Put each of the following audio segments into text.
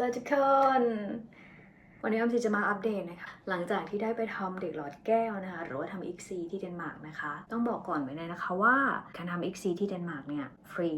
เราทุกคน วันนี้ออมสิจะมาอัปเดตนะคะ หลังจากที่ได้ไปทำเด็กหลอดแก้วนะคะ หรือว่าทำ XC ที่เดนมาร์กนะคะ ต้องบอกก่อนไว้เลยนะคะว่า การทำ XC ที่เดนมาร์กเนี่ย ฟรี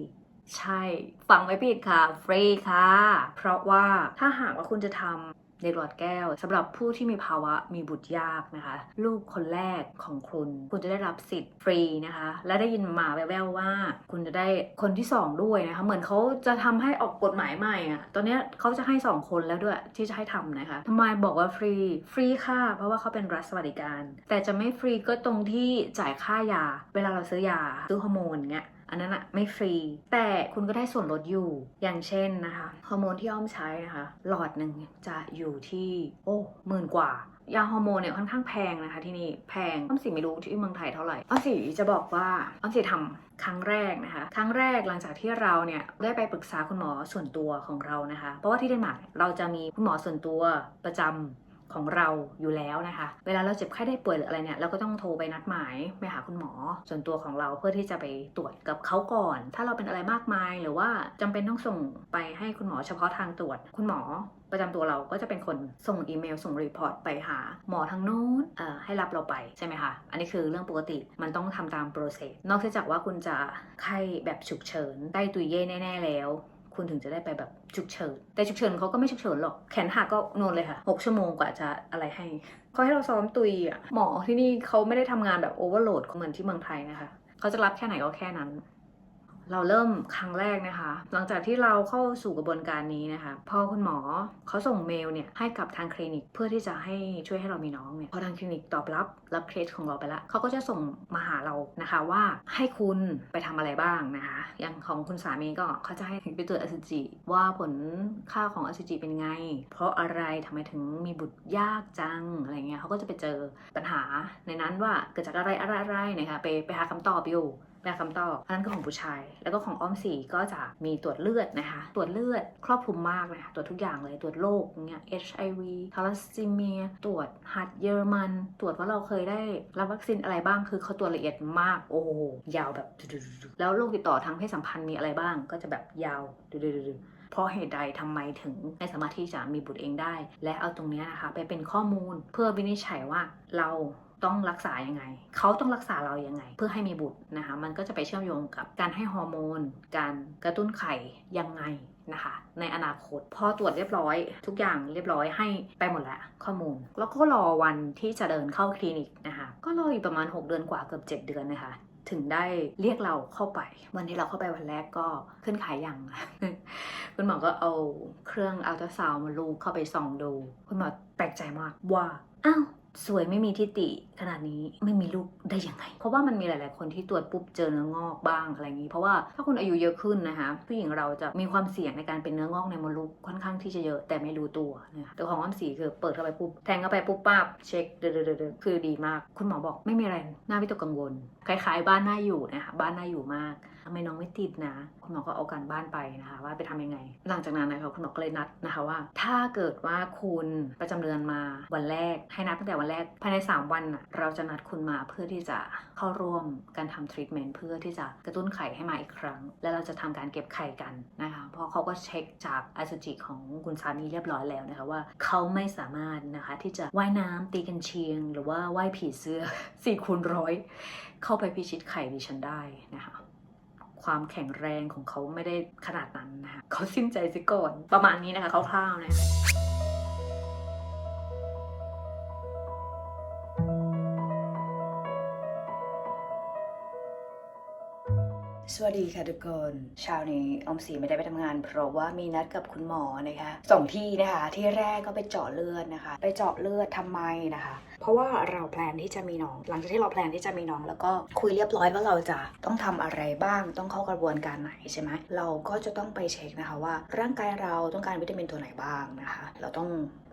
ใช่ ฟังไม่ผิดค่ะ ฟรีค่ะ เพราะว่าถ้าหากว่าคุณจะทำ เด็กหลอดแก้วสำหรับผู้ที่มีภาวะมีบุตรยากนะคะ ลูกคนแรกของคุณ คุณจะได้รับสิทธิ์ฟรีนะคะ และได้ยินมาแว่วๆว่า คุณจะได้คนที่สองด้วยนะคะ เหมือนเขาจะทำให้ออกกฎหมายใหม่อะตอนนี้เขาจะให้สองคนแล้วด้วยที่จะให้ทำนะคะทำไมบอกว่าฟรีฟรีค่ะ เพราะว่าเขาเป็นรัฐสวัสดิการ แต่จะไม่ฟรีก็ตรงที่จ่ายค่ายา เวลาเราซื้อยาซื้อฮอร์โมนเงี้ย อันนั้นอะไม่ฟรี แต่คุณก็ได้ส่วนลดอยู่ อย่างเช่นนะคะฮอร์โมนที่อ้อมใช้นะคะ หลอดหนึ่งจะอยู่ที่โอ้หมื่นกว่ายาฮอร์โมนเนี่ยค่อนข้างแพงนะคะที่นี่แพงอ้อมสิไม่รู้ที่เมืองไทยเท่าไหร่อ้อมสิจะบอกว่าอ้อมสิทำครั้งแรกนะคะ ครั้งแรกหลังจากที่เราเนี่ยได้ไปปรึกษาคุณหมอส่วนตัวของเรานะคะ เพราะว่าที่เดนมาร์กเราจะมีคุณหมอส่วนตัวประจำ ของเราอยู่แล้วนะคะ เวลาเราเจ็บไข้ได้ป่วยหรืออะไรเนี่ยเราก็ต้องโทรไปนัดหมายไปหาคุณหมอ ส่วนตัวของเราเพื่อที่จะไปตรวจกับเขาก่อน ถ้าเราเป็นอะไรมากมาย หรือว่าจำเป็นต้องส่งไปให้คุณหมอเฉพาะทางตรวจ คุณหมอประจำตัวเราก็จะเป็นคนส่งอีเมลส่งรีพอร์ตไปหาหมอทางนู้นให้รับเราไปใช่ไหมคะ อันนี้คือเรื่องปกติมันต้องทำตามโปรเซสนอกจากว่าคุณจะไข้แบบฉุกเฉินใต้ตุยเย่แน่ ๆ แล้ว คุณถึงจะได้ไปแบบฉุกเฉิน แต่ฉุกเฉินเขาก็ไม่ฉุกเฉินหรอก แขนหักก็นอนเลยค่ะ 6 ชั่วโมงกว่าจะอะไรให้ เขาให้เราซ้อมตุยอะ หมอที่นี่เขาไม่ได้ทำงานแบบโอเวอร์โหลดเหมือนที่เมืองไทยนะคะ เขาจะรับแค่ไหนก็แค่นั้น เราเริ่มครั้งแรกนะคะ หลังจากที่เราเข้าสู่กระบวนการนี้นะคะ พอคุณหมอเขาส่งเมลเนี่ยให้กับทางคลินิกเพื่อที่จะให้ช่วยให้เรามีน้องเนี่ยพอทางคลินิกตอบรับรับเคสของเราไปแล้วเขาก็จะส่งมาหาเรานะคะว่าให้คุณไปทำอะไรบ้างนะคะอย่างของคุณสามีก็เขาจะให้ไปตรวจอสุจิว่าผลค่าของอสุจิเป็นไง เพราะอะไรทำไมถึงมีบุตรยากจังอะไรเงี้ยเขาก็จะไปเจอปัญหาในนั้นว่าเกิดจากอะไรอะไรอะไรนะคะไปไปหาคำตอบอยู่ แบบคำตอบอันนั้นก็ของผู้ชาย แล้วก็ของอ้อมสีก็จะมีตรวจเลือดนะคะ ตรวจเลือดครอบคลุมมากนะคะตรวจทุกอย่างเลย ตรวจโรคอย่างเงี้ย HIV ทาลัสซีเมีย ตรวจหัดเยอรมัน ตรวจว่าเราเคยได้รับวัคซีนอะไรบ้าง คือเขาตรวจละเอียดมาก โอ้ยาวแบบ แล้วโรคติดต่อทางเพศสัมพันธ์มีอะไรบ้าง ก็จะแบบยาวดุๆๆๆเพราะเหตุใดทำไมถึงไม่สามารถที่จะมีบุตรเองได้ และเอาตรงนี้นะคะ ไปเป็นข้อมูลเพื่อวินิจฉัยว่าเรา ต้องรักษายังไง เขาต้องรักษาเรายังไง เพื่อให้มีบุตรนะคะ มันก็จะไปเชื่อมโยงกับการให้ฮอร์โมน การกระตุ้นไข่ยังไงนะคะ ในอนาคต พอตรวจเรียบร้อย ทุกอย่างเรียบร้อยให้ไปหมดแล้วข้อมูล แล้วก็รอวันที่จะเดินเข้าคลินิกนะคะ ก็รออยู่ประมาณ 6 เดือนกว่าเกือบ7 เดือนนะคะถึงได้เรียกเราเข้าไป วันที่เราเข้าไปวันแรกก็ขึ้นขายยังคุณหมอก็เอาเครื่องอัลตราซาวด์มาลูกเข้าไปส่องดู คุณหมอแปลกใจมากว่า อ้าว สวยไม่มีทิฏฐิขนาดนี้ไม่มีลูกได้ยังไง เพราะว่ามันมีหลาย ๆ คนที่ตรวจปุ๊บเจอเนื้องอกบ้างอะไรอย่างนี้ เพราะว่าถ้าคุณอายุเยอะขึ้นนะคะผู้หญิงเราจะมีความเสี่ยงในการเป็นเนื้องอกในมดลูกค่อนข้างที่จะเยอะแต่ไม่รู้ตัวนะคะแต่ของอ้อมสีคือเปิดเข้าไปปุ๊บแทงเข้าไปปุ๊บปั๊บเช็คเดอๆๆๆคือดีมาก คุณหมอบอกไม่มีอะไรน่าวิตกกังวลคล้าย ๆ บ้านน่าอยู่นะคะบ้านน่าอยู่มากทำไมน้องไม่ติดนะ คุณหมอก็เอาการบ้านไปนะคะ ว่าไปทำยังไง หลังจากนั้นนะคะคุณหมอก็เลยนัดนะคะว่า ถ้าเกิดว่าคุณประจำเดือนมาวันแรกให้นับตั้งแต่วันแรกภายใน 3 วันนะเราจะนัดคุณมาเพื่อที่จะเข้าร่วมการทำทรีทเมนต์เพื่อที่จะกระตุ้นไข่ให้มาอีกครั้ง แล้วเราจะทำการเก็บไข่กันนะคะเพราะเขาก็เช็คจากอสุจิของคุณสามีเรียบร้อยแล้วนะคะว่าเขาไม่สามารถนะคะที่จะว่ายน้ำตีกันเชียง หรือว่าว่ายผีเสื้อสี่คูณร้อยเข้าไปพิชิตไข่ดิฉันได้นะคะความแข็งแรงของเขาไม่ได้ขนาดนั้นนะคะเขาสิ้นใจซิก่อนประมาณนี้นะคะคร่าวๆนะ สวัสดีค่ะทุกคนเช้านี้ออมสีไม่ได้ไปทำงาน เพราะว่ามีนัดกับคุณหมอนะคะสองที่นะคะ ที่แรกก็ไปเจาะเลือดนะคะ ไปเจาะเลือดทำไมนะคะ เพราะว่าเราแพลนที่จะมีน้อง หลังจากที่เราแพลนที่จะมีน้อง แล้วก็คุยเรียบร้อยว่าเราจะต้องทำอะไรบ้าง ต้องเข้ากระบวนการไหนใช่ไหมเราก็จะต้องไปเช็คนะคะว่า ร่างกายเราต้องการวิตามินตัวไหนบ้างนะคะ เราต้อง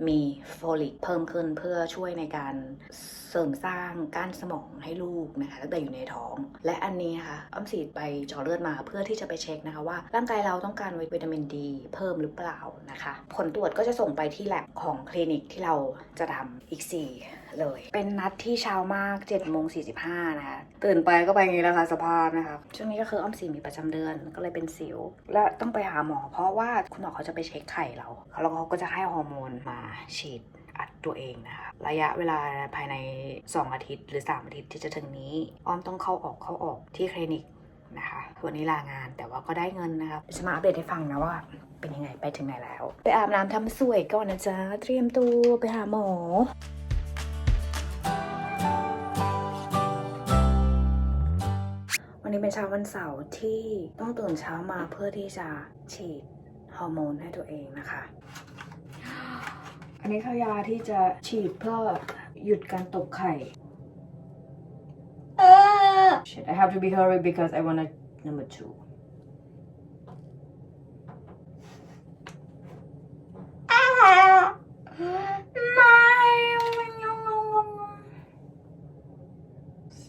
มีโฟลิกเพิ่มขึ้นเพื่อช่วยในการเสริมสร้างก้านสมองให้ลูกนะคะตั้งแต่อยู่ในท้อง และอันนี้นะคะอ้อมสีไปเจาะเลือดมาเพื่อที่จะไปเช็คนะคะว่า ร่างกายเราต้องการวิตามินดี เพิ่มหรือเปล่านะคะ ผลตรวจก็จะส่งไปที่แลบของคลินิกที่เราจะทำอีก 4เลย เป็นนัดที่เช้ามาก7จ็ดโมงสีนะคะ ตื่นไปก็ไปงี้แล้วค่ะสภาพนะคะ ช่วงนี้ก็คืออ้อมสีมีประจำเดือนก็เลยเป็นสิว และต้องไปหาหมอ เพราะว่าคุณหมอเขาจะไปเช็คไข่เรา แล้วเขาก็จะให้ฮอร์โมนมาฉีดอัดตัวเองนะคะระยะเวลาภายใน 2 อาทิตย์ หรือ 3 อาทิตย์ที่จะถึงนี้ อ้อมต้องเข้าออกเข้าออกที่คลินิกนะคะวันนี้ลางานแต่ว่าก็ได้เงินนะคะจะมาอัปเดตให้ฟังนะว่า เป็นยังไงไปถึงไหนแล้ว ไปอาบน้ำทำสวยก่อนนะจ๊ะ เตรียมตัวไปหาหมอ วันนี้เป็นเช้าวันเสาร์ที่ต้องตื่นเช้ามาเพื่อที่จะฉีดฮอร์โมนให้ตัวเองนะคะ อันนี้คือยาที่จะฉีดเพื่อหยุดการตกไข่ Shit, I have to be hurry because I wanna number two.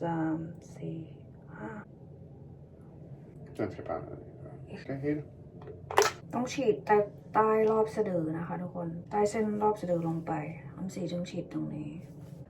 สามสี่ห้า Svenska pannan. Okej, hej då. ต้องฉีดใต้ใต้รอบสะดือนะคะทุกคนใต้เส้นรอบสะดือลงไปอ้อมสีจึงฉีดตรงนี้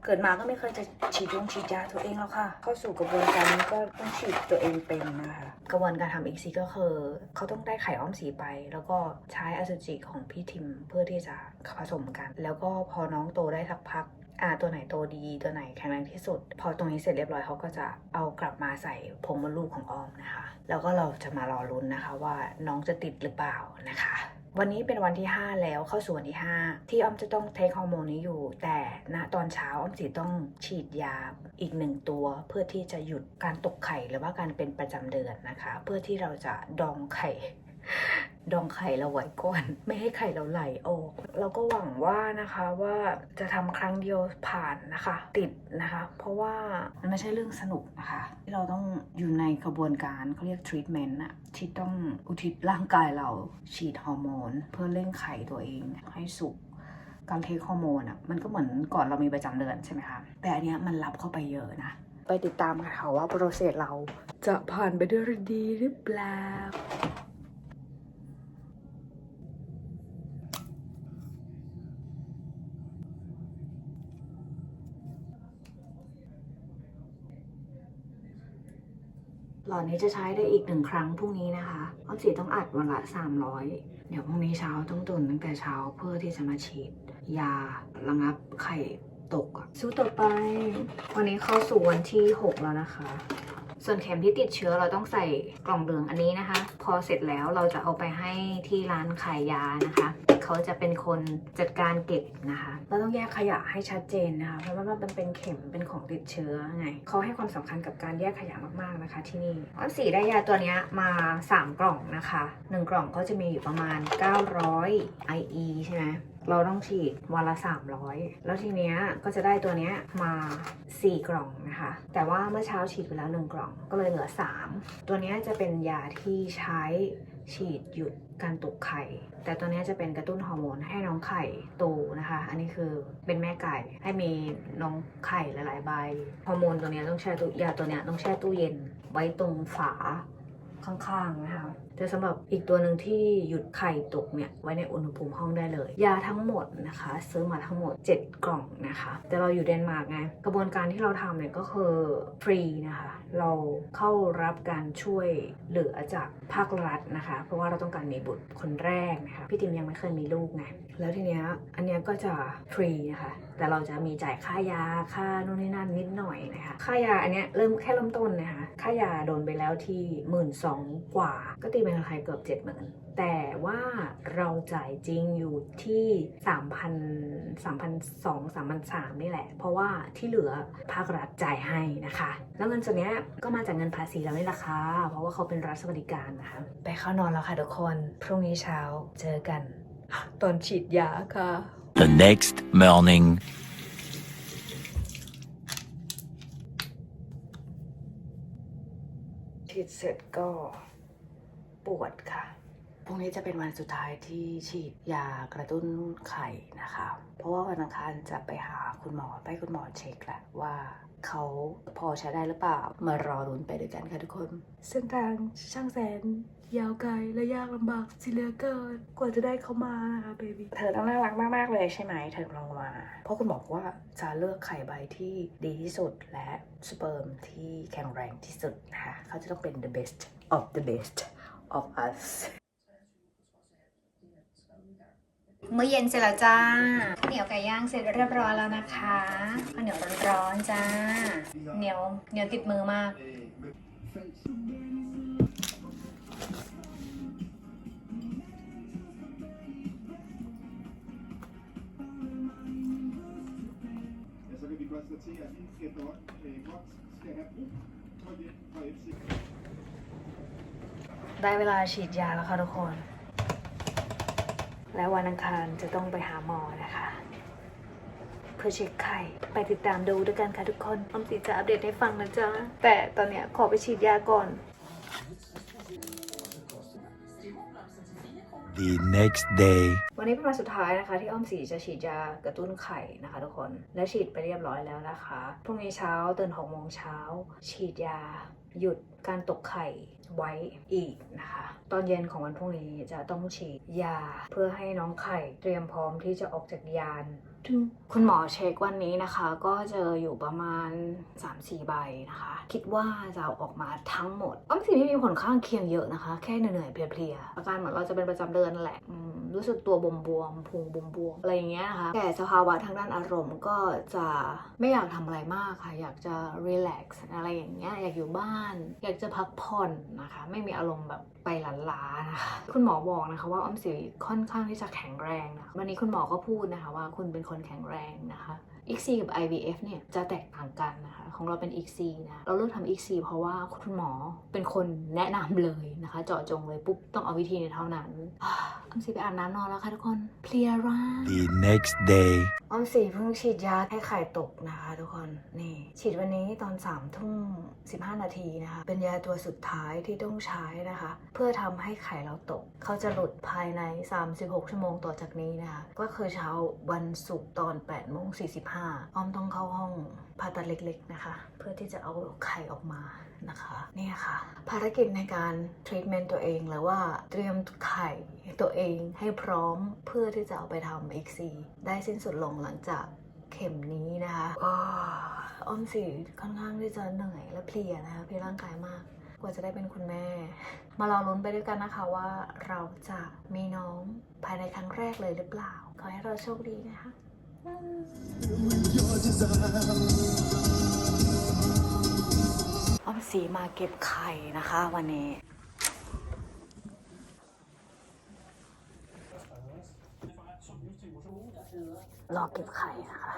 เกิดมาก็ไม่เคยจะฉีดยงฉีดยาตัวเองแล้วค่ะ เข้าสู่กระบวนการนี้ก็ต้องฉีดตัวเองเป็นนะคะกระบวนการทำอีกซีก็คือ เขาต้องได้ไข่อ้อมสีไป แล้วก็ใช้อสุจิของพี่ทิมเพื่อที่จะผสมกัน แล้วก็พอน้องโตได้สักพัก อ่าตัวไหนโตดีตัวไหนแข็งแรงที่สุด พอตรงนี้เสร็จเรียบร้อยเขาก็จะเอากลับมาใส่ผงมดลูกของออมนะคะ แล้วก็เราจะมารอลุ้นนะคะว่าน้องจะติดหรือเปล่านะคะวันนี้เป็นวันที่ 5 แล้วเข้าสู่วันที่ 5 ที่อ้อมจะต้องเทคฮอร์โมนนี้อยู่ แต่ณตอนเช้าอ้อมสีต้องฉีดยาอีกหนึ่งตัว เพื่อที่จะหยุดการตกไข่หรือว่าการเป็นประจำเดือนนะคะ เพื่อที่เราจะดองไข่ ดองไข่เราไว้ก่อน ไม่ให้ไข่เราไหลออก เราก็หวังว่านะคะว่าจะทำครั้งเดียวผ่านนะคะ ติดนะคะ เพราะว่ามันไม่ใช่เรื่องสนุกนะคะที่เราต้องอยู่ในกระบวนการเขาเรียกทรีทเมนต์อะที่ต้องอุทิศร่างกายเราฉีดฮอร์โมน เพื่อเร่งไข่ตัวเองให้สุกการเทคฮอร์โมนอะมันก็เหมือนก่อนเรามีประจำเดือนใช่ไหมคะแต่อันเนี้ยมันรับเข้าไปเยอะนะไปติดตามกันค่ะว่าโปรเซสเราจะผ่านไปด้วยดีหรือเปล่า หลอดนี้จะใช้ได้อีกหนึ่งครั้งพรุ่งนี้นะคะอ้อมสีต้องอัดวันละ 300 เดี๋ยวพรุ่งนี้เช้าต้องตื่นตั้งแต่เช้าเพื่อที่จะมาฉีด ยาระงับไข่ตกอะสู้ต่อไป วันนี้เข้าสู่วันที่ 6 แล้วนะคะ ส่วนเข็มที่ติดเชื้อเราต้องใส่กล่องเหลืองอันนี้นะคะ พอเสร็จแล้วเราจะเอาไปให้ที่ร้านขายยานะคะ เขาจะเป็นคนจัดการเก็บนะคะ เราต้องแยกขยะให้ชัดเจนนะคะ เพราะว่ามันเป็นเข็มเป็นของติดเชื้อไงเขาให้ความสำคัญกับการแยกขยะมากๆนะคะ ที่นี่อ้อมสีได้ยาตัวนี้มา 3 กล่องนะคะ 1 กล่องก็จะมีอยู่ประมาณ 900 IE ใช่ไหมเราต้องฉีดวันละ 300 แล้วทีเนี้ยก็จะได้ตัวเนี้ยมา 4 กล่องนะคะ แต่ว่าเมื่อเช้าฉีดไปแล้ว 1 กล่องก็เลยเหลือ 3 ตัวเนี้ยจะเป็นยาที่ใช้ ฉีดหยุดการตกไข่ แต่ตัวนี้จะเป็นกระตุ้นฮอร์โมนให้น้องไข่โตนะคะ อันนี้คือเป็นแม่ไก่ให้มีน้องไข่หลายๆใบฮอร์โมนตัวนี้ต้องแช่ตู้ยาตัวนี้ต้องแช่ตู้เย็นไว้ตรงฝาข้างๆนะคะ แต่สำหรับอีกตัวหนึ่งที่หยุดไข่ตกเนี่ยไว้ในอุณหภูมิห้องได้เลย ยาทั้งหมดนะคะ ซื้อมาทั้งหมด 7 กล่องนะคะ แต่เราอยู่เดนมาร์กไง กระบวนการที่เราทำเนี่ยก็คือฟรีนะคะ เราเข้ารับการช่วยเหลือจากภาครัฐนะคะ เพราะว่าเราต้องการมีบุตรคนแรกนะคะพี่ติมยังไม่เคยมีลูกไงแล้วทีเนี้ยอันเนี้ยก็จะฟรีนะคะแต่เราจะมีจ่ายค่ายาค่านู่นนี่นั่นนิดหน่อยนะคะค่ายาอันเนี้ยเริ่มแค่เริ่มต้นนะคะค่ายาโดนไปแล้วที่หมื่นสองกว่าก็ตีเป็นราคาเกือบเจ็ดหมื่นแต่ว่าเราจ่ายจริงอยู่ที่สามพันสามพันสองสามพันสามนี่แหละ เพราะว่าที่เหลือภาครัฐจ่ายให้นะคะ แล้วเงินส่วนเนี้ยก็มาจากเงินภาษีเรานี่แหละค่ะเพราะว่าเขาเป็นรัฐสวัสดิการนะคะ ไปเข้านอนแล้วค่ะทุกคน พรุ่งนี้เช้าเจอกัน ตอนฉีดยาค่ะ The next morning. ฉีดเสร็จก็ ปวดค่ะ พรุ่งนี้จะเป็นวันสุดท้ายที่ฉีดยากระตุ้นไข่นะคะ เพราะว่าวันอังคารจะไปหาคุณหมอไปให้คุณหมอเช็คแหละว่าเขาพอใช้ได้หรือเปล่า มารอรุ้นไปด้วยกันค่ะทุกคน เส้นทางช่างแสน ยาวไกลและยากลำบากสิเหลือเกิน กว่าจะได้เข้ามานะคะเบบี้ เธอต้องน่ารักมาก ๆ เลยใช่ไหม เธอลองมา เพราะคุณหมอบอกว่าจะเลือกไข่ใบที่ดีที่สุดและสเปิร์มที่แข็งแรงที่สุดนะคะ เขาจะต้องเป็น the best of the best of us มื้อเย็นเสร็จแล้วจ้าข้าวเหนียวไก่ย่างเสร็จเรียบร้อยแล้วนะคะข้าวเหนียวร้อนๆจ้า เหนียวเหนียวติดมือมาก Ja, så kan konstatere, at vi efter øh, godt skal have brug for hjælp fra FC. ได้เวลาฉีดยาแล้วค่ะทุกคน และวันอังคารจะต้องไปหาหมอนะคะ เพื่อเช็คไข่ไปติดตามดูด้วยกันค่ะทุกคนออมสิจะอัปเดตให้ฟังนะจ๊ะ แต่ตอนเนี้ยขอไปฉีดยาก่อน The next day. วันนี้เป็นวันสุดท้ายนะคะ ที่อ้อมสีจะฉีดยากระตุ้นไข่นะคะ ทุกคนและฉีดไปเรียบร้อยแล้วนะคะพรุ่งนี้เช้าตื่นหกโมงเช้าฉีดยาหยุดการตกไข่ไว้อีกนะคะ ตอนเย็นของวันพรุ่งนี้จะต้องฉีดยา เพื่อให้น้องไข่เตรียมพร้อมที่จะออกจากยาน คุณหมอเช็ควันนี้นะคะ ก็เจออยู่ประมาณ 3-4 ใบนะคะ คิดว่าจะออกมาทั้งหมดอ้อมสิไม่มีผลข้างเคียงเยอะนะคะ แค่เหนื่อยๆเพลียๆอาการเหมือนเราจะเป็นประจำเดือนแหละรู้สึกตัวบวมๆพุงบวมๆอะไรอย่างเงี้ยนะคะแต่สภาวะทางด้านอารมณ์ก็จะไม่อยากทำอะไรมากค่ะ อยากจะรีแลกซ์อะไรอย่างเงี้ยอยากอยู่บ้าน อยากจะพักผ่อนนะคะ ไม่มีอารมณ์แบบไปหลันล้านะคะคุณหมอบอกนะคะว่าอ้อมสิค่อนข้างที่จะแข็งแรงนะคะวันนี้คุณหมอก็พูดนะคะว่าคุณเป็นคนแข็งแรงนะคะ XC กับ IVF เนี่ยจะแตกต่างกันนะคะ ของเราเป็น XC นะ เราเลือกทำ XC เพราะว่าคุณหมอเป็นคนแนะนำเลยนะคะ เจาะจงเลยปุ๊บต้องเอาวิธีนี้เท่านั้น อ่าอ้อมสีไปอาบน้ำนอนแล้วค่ะทุกคน เพลียร่าง The next day. ออมสีเพิ่งฉีดยาให้ไข่ตกนะคะ ทุกคน นี่ ฉีดวันนี้ตอน3ามทุ่ม15นาทีนะคะ เป็นยาตัวสุดท้ายที่ต้องใช้นะคะ เพื่อทำให้ไข่เราตก เขาจะหลุดภายใน 36 ชั่วโมงต่อจากนี้นะคะ ก็คือเช้าวันศุกร์ตอน8โมง45อ้อมต้องเข้าห้องผ่าตัดเล็กๆนะคะ เพื่อที่จะเอาไข่ออกมา นะคะเนี่ยค่ะ ภารกิจในการทรีทเมนต์ตัวเองหรือว่าเตรียมไข่ตัวเองให้พร้อมเพื่อที่จะเอาไปทำอีกซีได้สิ้นสุดลงหลังจากเข็มนี้นะคะอ้อมสีค่อนข้างที่จะเหนื่อยและเพลียนะคะเพลียร่างกายมาก กว่าจะได้เป็นคุณแม่ มารอลุ้นไปด้วยกันนะคะว่าเราจะมีน้องภายในครั้งแรกเลยหรือเปล่า ขอให้เราโชคดีนะคะ อมสีมาเก็บไข่นะคะวันนี้รอเก็บไข่นะคะ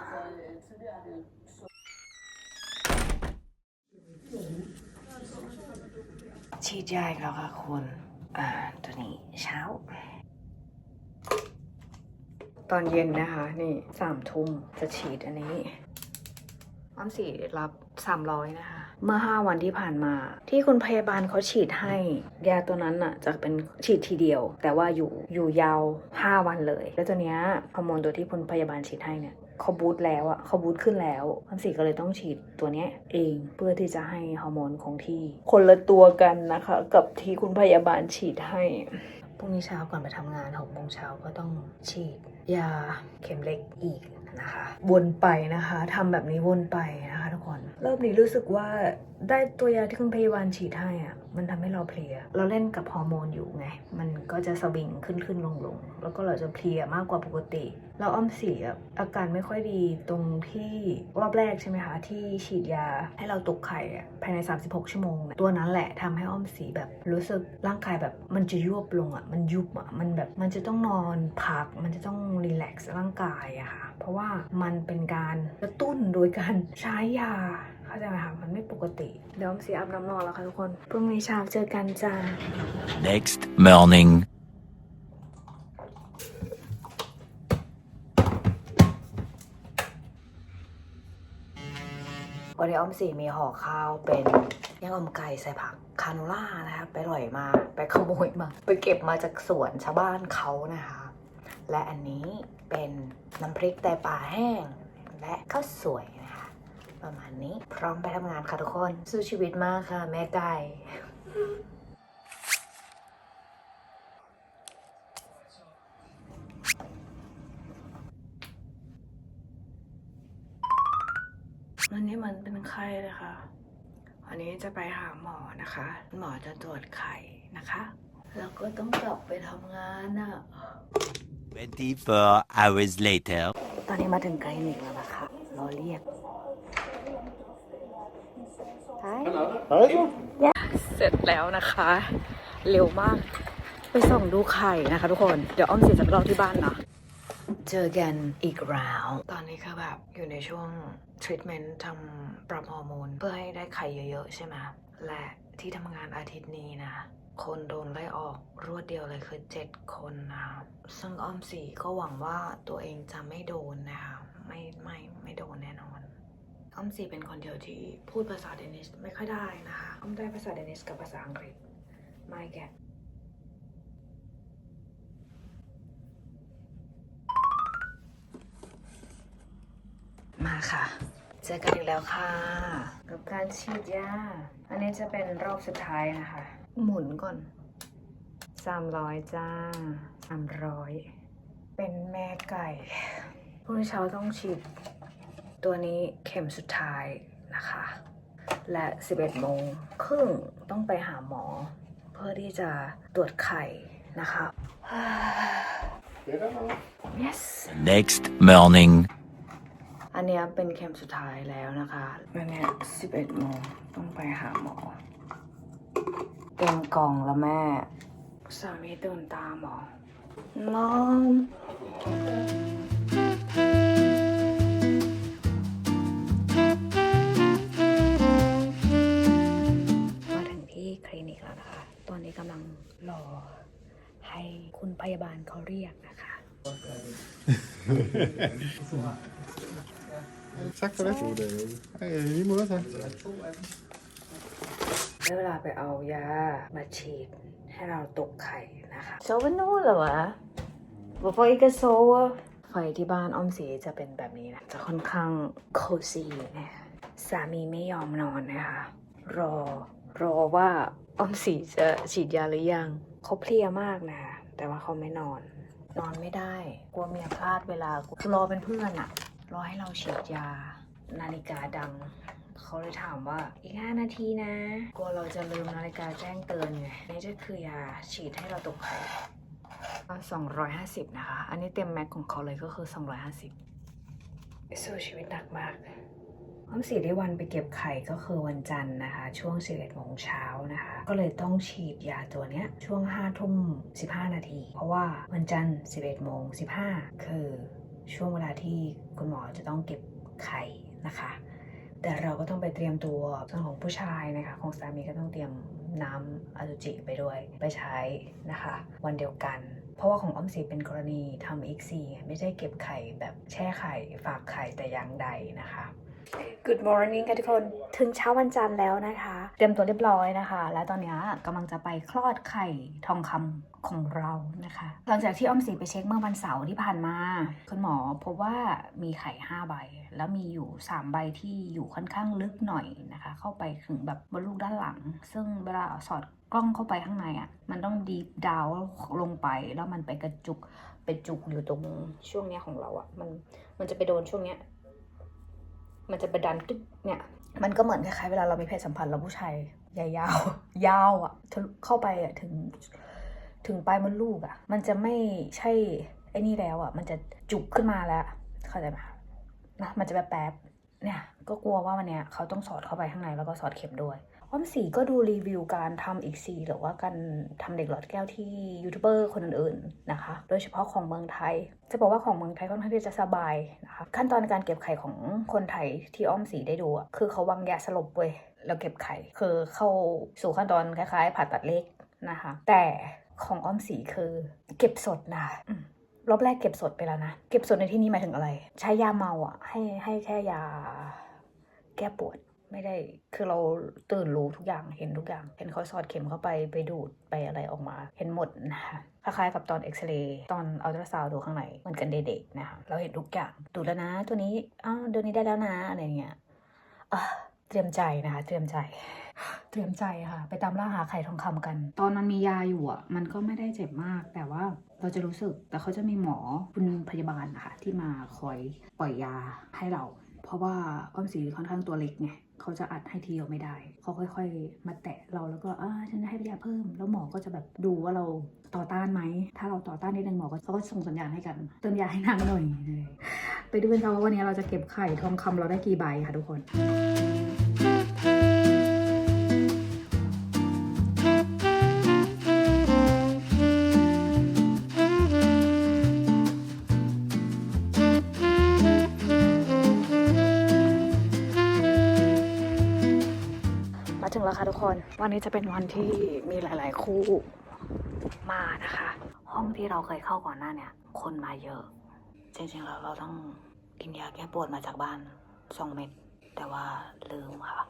ฉีดยาอีกแล้วค่ะคุณ อ่า ตัวนี้เช้า ตอนเย็นนะคะ นี่สามทุ่มจะฉีดอันนี้อ้อมสีรับ300นะคะ เมื่อ 5 วันที่ผ่านมา ที่คุณพยาบาลเขาฉีดให้ ยาตัวนั้นน่ะจะเป็นฉีดทีเดียว แต่ว่าอยู่อยู่ยาว 5 วันเลย แล้วตัวเนี้ยฮอร์โมนตัวที่คุณพยาบาลฉีดให้เนี่ยเขาบูตแล้วอะเขาบูตขึ้นแล้วอ้อมสีก็เลยต้องฉีดตัวเนี้ยเองเพื่อที่จะให้ฮอร์โมนคงที่ คนละตัวกันนะคะ กับที่คุณพยาบาลฉีดให้พรุ่งนี้เช้าก่อนไปทำงาน6โมงเช้าก็ต้องฉีดยาเข็มเล็กอีกนะคะ วนไปนะคะทำแบบนี้วนไปนะคะ กคนรอบนี้รู้สึกว่าได้ตัวยาที่คุณพยาบาลฉีดให้อะ่ะ มันทำให้เราเพลีย เราเล่นกับฮอร์โมนอยู่ไง มันก็จะสวิงขึ้นขึ้นลงลงแล้วก็เราจะเพลียมากกว่าปกติ เราอ้อมเสียอาการไม่ค่อยดีตรงที่รอบแรกใช่ไหมคะที่ฉีดยาให้เราตกไข่ภายใน 36 ชั่วโมง ตัวนั้นแหละทำให้อ้อมสีแบบรู้สึกร่างกายแบบมันจะยวบลงอะมันยุบอะมันแบบมันจะต้องนอนพัก มันจะต้องรีแลกซ์ร่างกายอะค่ะ เพราะว่ามันเป็นการกระตุ้นโดยการใช้ยาเข้าใจไหมคะมันไม่ปกติเดี๋ยวอ้อมสีอาบน้ำนอนแล้วค่ะทุกคนพรุ่งนี้เช้าเจอกันจ้า Next morning. วันนี้อ้อมสีมีห่อข้าวเป็นยังอมไก่ใส่ผักคาโนล่านะคะไปอร่อยมาไปขโมยมา ไปเก็บมาจากสวนชาวบ้านเขานะคะ และอันนี้เป็นน้ำพริกไตปลาแห้ง และข้าวสวยนะคะ ประมาณนี้ พร้อมไปทำงานค่ะทุกคน สู้ชีวิตมากค่ะ แม่ไก่วันนี้มันเป็นไข้เลยค่ะ วันนี้จะไปหาหมอนะคะ หมอจะตรวจไข้นะคะ แล้วก็ต้องกลับไปทำงานอะ24 hours later. ตอนนี้มาถึงคลินิกแล้วนะคะ รอเรียก เสร็จแล้วนะคะ เร็วมาก ไปส่องดูไข่นะคะทุกคน เดี๋ยวอ้อมเสียจะไปรอที่บ้านนะเจอกันอีกราว ตอนนี้คือแบบอยู่ในช่วงทรีทเมนต์ทำปรับฮอร์โมนเพื่อให้ได้ไข่เยอะๆ ใช่ไหมและที่ทำงานอาทิตย์นี้นะ คนโดนไล่ออกรวดเดียวเลยคือ 7 คนนะคะซึ่งอ้อมสีก็หวังว่าตัวเองจะไม่โดนนะคะไม่ไม่ไม่โดนแน่นอน อ้อมสีเป็นคนเดียวที่พูดภาษาเดนิสไม่ค่อยได้นะคะอ้อมได้ภาษาเดนิสกับภาษาอังกฤษไม่แกะมาค่ะ เจอกันอีกแล้วค่ะ กับการฉีดยา อันนี้จะเป็นรอบสุดท้ายนะคะ หมุนก่อนสามร้อยจ้าสามร้อยเป็นแม่ไก่พรุ่งนี้เช้าต้องฉีด ตัวนี้เข็มสุดท้ายนะคะ และ 11โมงครึ่งต้องไปหาหมอ เพื่อที่จะตรวจไข่นะคะ Redan då? yes Next morning. อันเนี้ยเป็นเข็มสุดท้ายแล้วนะคะอันเนี้ย11โมงต้องไปหาหมอ เต็มกล่องแล้วแม่ สามีตื่นตามหมอน้องม นิกแล้วนะคะ ตอนนี้กำลังรอให้คุณพยาบาลเขาเรียกนะคะ Sakta det. Nej, i mål så. ได้เวลาไปเอายามาฉีดให้เราตกไข่นะคะโซวานูเหรอวะบอกว่าอีกโซวะไฟที่บ้านอ้อมสีจะเป็นแบบนี้นะ จะค่อนข้างโคซี่นะคะสามีไม่ยอมนอนนะคะ รอรอว่า อ้อมสีจะฉีดยาหรือยังเขาเพลียมากนะ แต่ว่าเขาไม่นอน นอนไม่ได้ กลัวเมียพลาดเวลาคือรอเป็นเพื่อนอะรอให้เราฉีดยา นาฬิกาดังเขาเลยถามว่าอีก 5 นาทีนะกลัวเราจะลืมนาฬิกาแจ้งเตือนไงนี่จะคือยาฉีดให้เราตกไข่250 นะคะ อันนี้เต็มแม็กของเขาเลยก็คือ 250สู้ชีวิตหนักมาก อ้อมสีได้วันไปเก็บไข่ก็คือวันจันทร์นะคะ ช่วง 11โมงเช้านะคะ ก็เลยต้องฉีดยาตัวเนี้ยช่วง5ทุ่ม15 นาที เพราะว่าวันจันทร์ 11โมง15 คือช่วงเวลาที่คุณหมอจะต้องเก็บไข่นะคะ แต่เราก็ต้องไปเตรียมตัวส่วนของผู้ชายนะคะ ของสามีก็ต้องเตรียมน้ำอสุจิไปด้วย ไปใช้นะคะ วันเดียวกัน เพราะว่าของอ้อมสีเป็นกรณีทำอีกซีไม่ใช่เก็บไข่แบบแช่ไข่ฝากไข่แต่อย่างใดนะคะ Good morning ค่ะทุกคน ถึงเช้าวันจันทร์แล้วนะคะ เตรียมตัวเรียบร้อยนะคะ และตอนนี้กำลังจะไปคลอดไข่ทองคำของเรานะคะ หลังจากที่อ้อมสีไปเช็คเมื่อวันเสาร์ที่ผ่านมา คุณหมอพบว่ามีไข่5ใบ แล้วมีอยู่ 3 ใบที่อยู่ค่อนข้างลึกหน่อยนะคะ เข้าไปถึงแบบบนลูกด้านหลัง ซึ่งเวลาสอดกล้องเข้าไปข้างในอะ่ะ มันต้องดีฟดาวลงไป แล้วมันไปกระจุกไปจุกอยู่ตรงช่วงเนี้ยของเราอะ่ะ มัน มันจะไปโดนช่วงเนี้ย มันจะไปดันตึ๊กเนี่ย มันก็เหมือนคล้ายๆเวลาเรามีเพศสัมพันธ์เราผู้ชายใหญ่ยาวยาวอะ่ะเข้าไปอะ่ะถึง ถึงปลายมดลูกอะ่ะมันจะไม่ใช่ไอ้นี่แล้วอะ่ะมันจะจุกขึ้นมาแล้วเข้าใจไหมนะมันจะแบบแป๊บๆเนี่ย ก็กลัวว่าวันเนี้ยเขาต้องสอดเข้าไปข้างในแล้วก็สอดเข็มด้วย อ้อมสีก็ดูรีวิวการทำอีกซีหรือว่าการทำเด็กหลอดแก้วที่ยูทูบเบอร์คนอื่นๆนะคะ โดยเฉพาะของเมืองไทย จะบอกว่าของเมืองไทยค่อนข้างที่จะสบายนะคะ ขั้นตอนการเก็บไข่ของคนไทยที่อ้อมสีได้ดูอะคือเขาวางยาสลบเว้ยแล้วเก็บไข่คือเข้าสู่ขั้นตอนคล้ายๆ ผ่าตัดเล็กนะคะ แต่ของอ้อมสีคือเก็บสดนะรอบแรกเก็บสดไปแล้วนะ เก็บสดในที่นี้หมายถึงอะไร ใช้ยาเมาอะ ให้ให้แค่ยาแก้ปวด ไม่ได้คือเราตื่นรู้ทุกอย่างเห็นทุกอย่าง เห็นเขาสอดเข็มเข้าไปไปดูดไปอะไรออกมา เห็นหมดนะคะคล้ายๆกับตอนเอ็กซเรย์ตอนอัลตราซาวดูข้างในเหมือนกันเด็กๆนะคะเราเห็นทุกอย่างดูแล้วนะ ตัวนี้อ้าวเดือนนี้ได้แล้วนะอะไรเงี้ยเตรียมใจนะคะ เตรียมใจ เตรียมใจค่ะ ไปตามล่าหาไข่ทองคำกัน ตอนมันมียาอยู่อะ มันก็ไม่ได้เจ็บมาก แต่ว่าเราจะรู้สึก แต่เขาจะมีหมอคุณพยาบาลนะคะที่มาคอยปล่อยยาให้เรา เพราะว่าอ้อมสีค่อนข้างตัวเล็กไง เขาจะอัดให้ทีเดียวไม่ได้ เขาค่อย ๆ มาแตะเราแล้วก็อ่าฉันจะให้ยาเพิ่ม แล้วหมอก็จะแบบดูว่าเราต่อต้านไหม ถ้าเราต่อต้านนิดนึงหมอก็เขาก็ส่งสัญญาณให้กัน เติมยาให้นางหน่อย ไปดูกันค่ะว่าวันนี้เราจะเก็บไข่ทองคำเราได้กี่ใบค่ะทุกคน วค่ะทุกคนวันนี้จะเป็นวันที่มีหลาย ๆ คู่มานะคะ ห้องที่เราเคยเข้าก่อนหน้าเนี่ย คนมาเยอะ จริงๆแล้วเราต้องกินยาแก้ปวดมาจากบ้านสองเม็ดแต่ว่าลืมค่ะ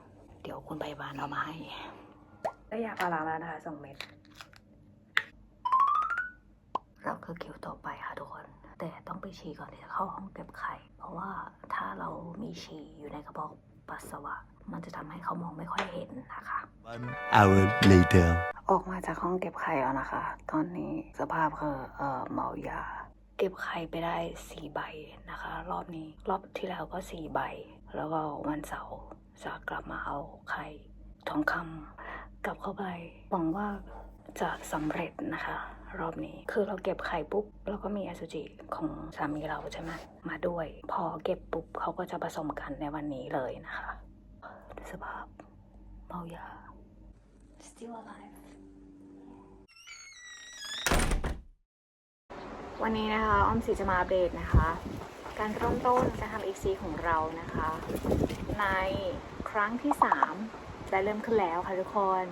เดี๋ยวคุณพยาบาลเอามาให้ได้ยาพาราแล้วนะคะสองเม็ดเราคือคิวต่อไปค่ะทุกคน แต่ต้องไปฉี่ก่อนที่จะเข้าห้องเก็บไข่ เพราะว่าถ้าเรามีฉี่อยู่ในกระเพาะ ปัสสาวะ มันจะทำให้เขามองไม่ค่อยเห็นนะคะ One hour later. ออกมาจากห้องเก็บไข่แล้วนะคะ ตอนนี้สภาพคือเอ่อเมายา เก็บไข่ไปได้สี่ใบนะคะ รอบนี้รอบที่แล้วก็สี่ใบ แล้วก็วันเสาร์จะกลับมาเอาไข่ทองคำกลับเข้าไปหวังว่าจะสำเร็จนะคะ รอบนี้ คือเราเก็บไข่ปุ๊บแล้วก็มีอสุจิของสามีเราใช่ไหมมาด้วย พอเก็บปุ๊บเขาก็จะผสมกันในวันนี้เลยนะคะดูสภาพเมายา still alive วันนี้นะคะอ้อมสีจะมาอัปเดตนะคะ การเริ่มต้นการทำ XC ของเรานะคะ ในครั้งที่ 3 ได้เริ่มขึ้นแล้วค่ะทุกคน